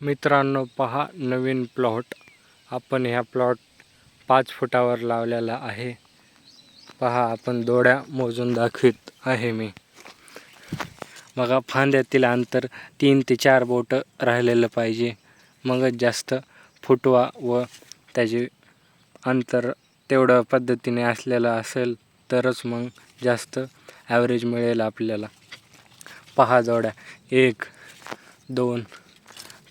मित्रांनो पहा नवीन प्लॉट आपण ह्या प्लॉट पाच फुटावर लावलेला आहे. पहा आपण दोड्या मोजून दाखवित आहे मी. मग फांद्यातील अंतर तीन ते चार बोटं राहिलेलं पाहिजे. मगच जास्त फुटवा व त्याचे अंतर तेवढं पद्धतीने असलेलं असेल तरच मग जास्त ॲव्हरेज मिळेल आपल्याला. पहा जोड्या एक दोन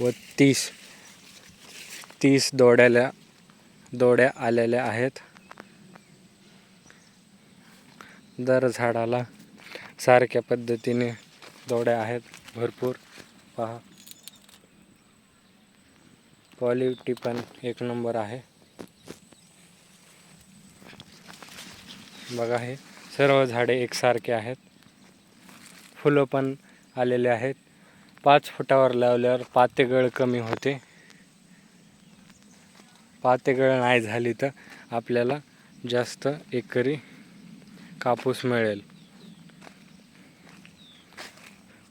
व तीस तीस दोड्याला दोड्या आलेल्या आहेत. दर झाडाला सारख्या पद्धतीने दोड्या आहेत. भरपूर. पहा. क्वालिटी पण एक नंबर आहे. बघा हे सर्व झाडे एकसारखे आहेत. फुलं पण आलेले आहेत. पाच फुटावर लावल्यावर पातेगळ कमी होते. पातेगळ नाही झाली तर आपल्याला जास्त एकरी कापूस मिळेल.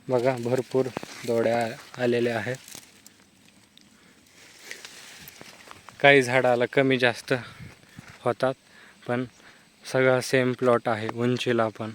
बघा भरपूर दोड्या आलेल्या आहेत. काही झाडाला कमी जास्त होतात पण सगळा सेम प्लॉट आहे उंचीला पण.